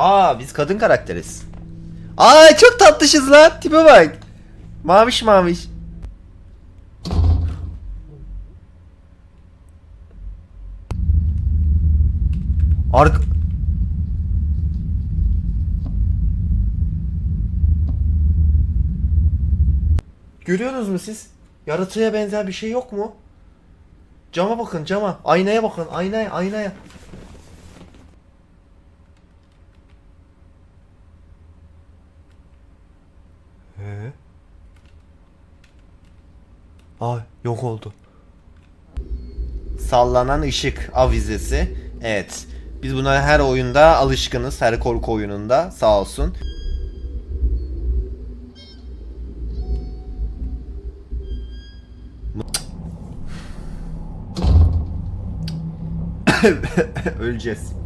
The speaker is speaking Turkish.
Aa biz kadın karakteriz. Aa çok tatlışız lan. Tipe bak. Maviş maviş. Ark Görüyorsunuz mu siz? Yaratığa benzer bir şey yok mu? Cama bakın cama. Aynaya bakın aynaya aynaya. He? Ay yok oldu. Sallanan ışık avizesi. Evet. Biz buna her oyunda alışkınız. Her korku oyununda sağ olsun. Öleceğiz.